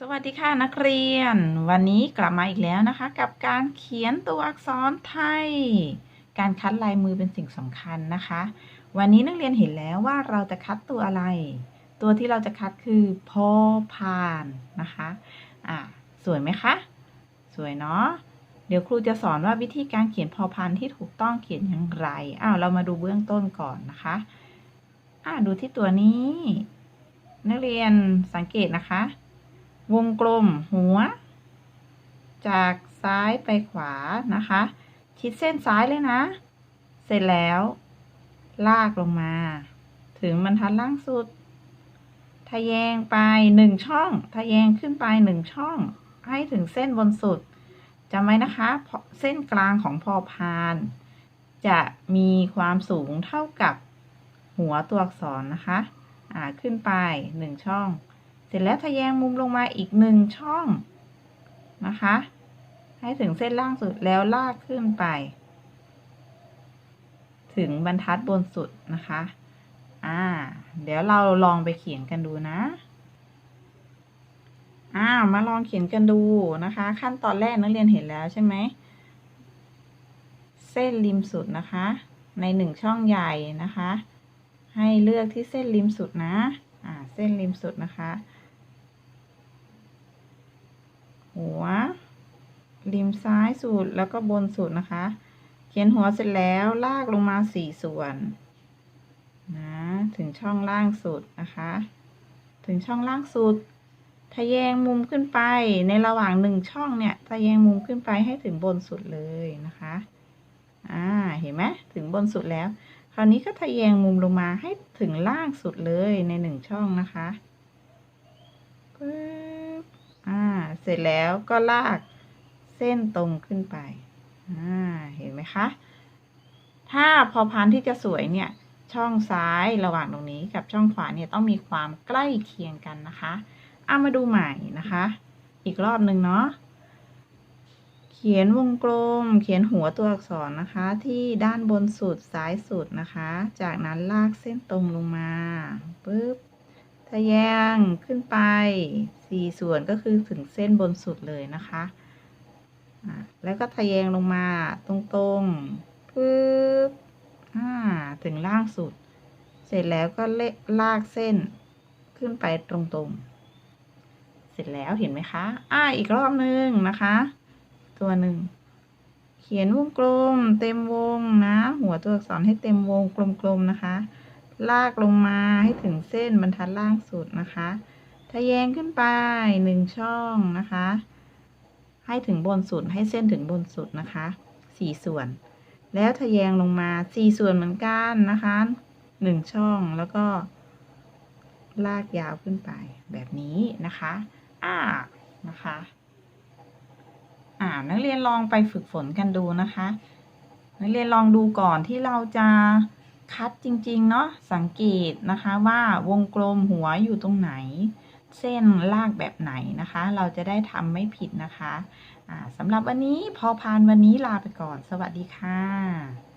สวัสดีค่ะนักเรียน วันนี้กลับมาอีกแล้วนะคะ กับการเขียนตัวอักษรไทย การคัดลายมือเป็นสิ่งสำคัญนะคะ วันนี้นักเรียนเห็นแล้วว่าเราจะคัดตัวอะไร ตัวที่เราจะคัดคือพอพานนะคะอ่าสวยไหมคะ สวยเนาะเดี๋ยวครูจะสอนว่าวิธีการเขียนพอพานที่ถูกต้องเขียนอย่างไรอ้าวเรามาดูเบื้องต้นก่อนนะคะอ่าดูที่ตัวนี้ นักเรียนสังเกตนะคะ วงกลมหัว จากซ้ายไปขวานะคะ ชิดเส้นซ้ายเลยนะ เสร็จแล้ว ลากลงมา ถึงบรรทัดล่างสุด ทะแยงไปหนึ่งช่อง ทะแยงขึ้นไปหนึ่งช่อง ให้ถึงเส้นบนสุดจำไว้นะคะ เส้นกลางของพอพาน จะมีความสูงเท่ากับหัวตัวอักษรนะคะ อ่า ขึ้นไปหนึ่งช่อง ร็จแล้วทะแยงมุมลงมาอีกหนึ่งช่องนะคะ ให้ถึงเส้นล่างสุดแล้วลากขึ้นไป ถึงบรรทัดบนสุดนะคะ อ่า เดี๋ยวเราลองไปเขียนกันดูนะอ้าวมาลองเขียนกันดูนะคะ ขั้นตอนแรกนักเรียนเห็นแล้วใช่ไหมเส้นริมสุดนะคะ ในหนึ่งช่องใหญ่นะคะ ให้เลือกที่เส้นริมสุดนะ อ่า เส้นริมสุดนะคะ หัว ริมซ้ายสุดแล้วก็บนสุดนะคะ เขียนหัวเสร็จแล้วลากลงมาสี่ส่วนนะถึงช่องล่างสุดนะคะ ถึงช่องล่างสุดทะแยงมุมขึ้นไปในระหว่างหนึ่งช่องเนี่ยทะแยงมุมขึ้นไปให้ถึงบนสุดเลยนะคะอ่าเห็นไหมถึงบนสุดแล้ว คราวนี้ก็ทะแยงมุมลงมาให้ถึงล่างสุดเลยในหนึ่งช่องนะคะปึ๊บ อ่า เสร็จแล้วก็ลากเส้นตรงขึ้นไป อ่า เห็นไหมคะ ถ้าพอพานที่จะสวยเนี่ย ช่องซ้ายระหว่างตรงนี้กับช่องขวาเนี่ยต้องมีความใกล้เคียงกันนะคะ เอามาดูใหม่นะคะ อีกรอบหนึ่งเนาะ เขียนวงกลม เขียนหัวตัวอักษรนะคะ ที่ด้านบนสุดซ้ายสุดนะคะ จากนั้นลากเส้นตรงลงมาปึ๊บ ทะแยงขึ้นไปสี่ส่วนก็คือถึงเส้นบนสุดเลยนะคะแล้วก็ทะแยงลงมาตรงๆปึ๊บอ่าถึงล่างสุด เสร็จแล้วก็เลลากเส้นขึ้นไปตรงๆ เสร็จแล้วเห็นไหมคะ อ่า อีกรอบหนึ่งนะคะ ตัวหนึ่ง เขียนวงกลม เต็มวงนะ หัวตัวอักษรให้เต็มวงกลมๆนะคะ ลากลงมาให้ถึงเส้นบรรทัดล่างสุดนะคะทะแยงขึ้นไปหนึ่งช่องนะคะ ให้ถึงบนสุดให้เส้นถึงบนสุดนะคะสี่ส่วน แล้วทะแยงลงมาสี่ส่วนเหมือนกันนะคะหนึ่งช่องแล้วก็ ลากยาวขึ้นไปแบบนี้นะคะอ่านะคะอ่านักเรียนลองไปฝึกฝนกันดูนะคะ นักเรียนลองดูก่อนที่เราจะ คัดจริงๆ เนาะสังเกตนะคะว่าวงกลมหัวอยู่ตรงไหน เส้นลากแบบไหนนะคะ เราจะได้ทำไม่ผิดนะคะสำหรับวันนี้พอพานวันนี้ลาไปก่อน สวัสดีค่ะ